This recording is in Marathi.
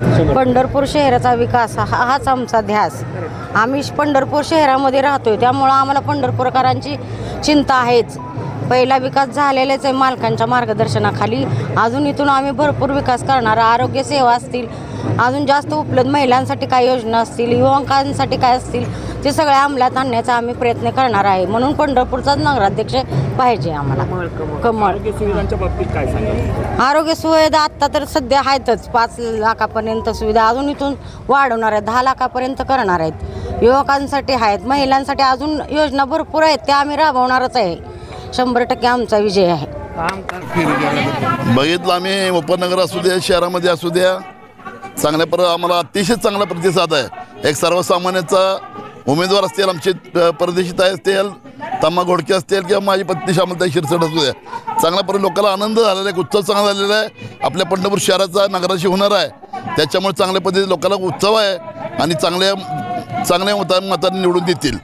पंढरपूर शहराचा विकास हा हाच आमचा ध्यास. आम्ही पंढरपूर शहरामध्ये राहतोय त्यामुळं आम्हाला पंढरपूरकरांची चिंता आहेच. पहिला विकास झालेलाच आहे मालकांच्या मार्गदर्शनाखाली. अजून इथून आम्ही भरपूर विकास करणार आरोग्य सेवा असतील अजून जास्त उपलब्ध महिलांसाठी काय योजना असतील युवकांसाठी काय असतील ते सगळे अंमलात आणण्याचा आम्ही प्रयत्न करणार आहे. म्हणून पंढरपूरचाच नगराध्यक्ष पाहिजे आम्हाला. कमळ आरोग्य सुविधांच्या बाबतीत काय आरोग्य सुविधा आत्ता तर सध्या आहेतच. पाच लाखापर्यंत सुविधा अजून इथून वाढवणार आहेत. दहा लाखापर्यंत करणार आहेत. युवकांसाठी आहेत महिलांसाठी अजून योजना भरपूर आहेत. त्या आम्ही राबवणारच आहे. शंभर टक्के आमचा विजय आहे. बघितलं आम्ही उपनगर असू द्या शहरामध्ये असू द्या. चांगल्या पर आम्हाला अतिशय चांगला प्रतिसाद आहे. एक सर्वसामान्याचा उमेदवार असतील आमचे परदेशी ताई असतील तम्मा घोडके असतील किंवा माझी पत्नी श्यामलताई शिरसट असू द्या चांगल्या परत लोकांना आनंद झालेला आहे उत्सव चांगला झालेला आहे. आपल्या पंढरपूर शहराचा नगराशी होणार आहे. त्याच्यामुळे चांगल्या पद्धतीने लोकांना उत्सव आहे आणि चांगल्या चांगल्या मता मतांनी निवडून देतील.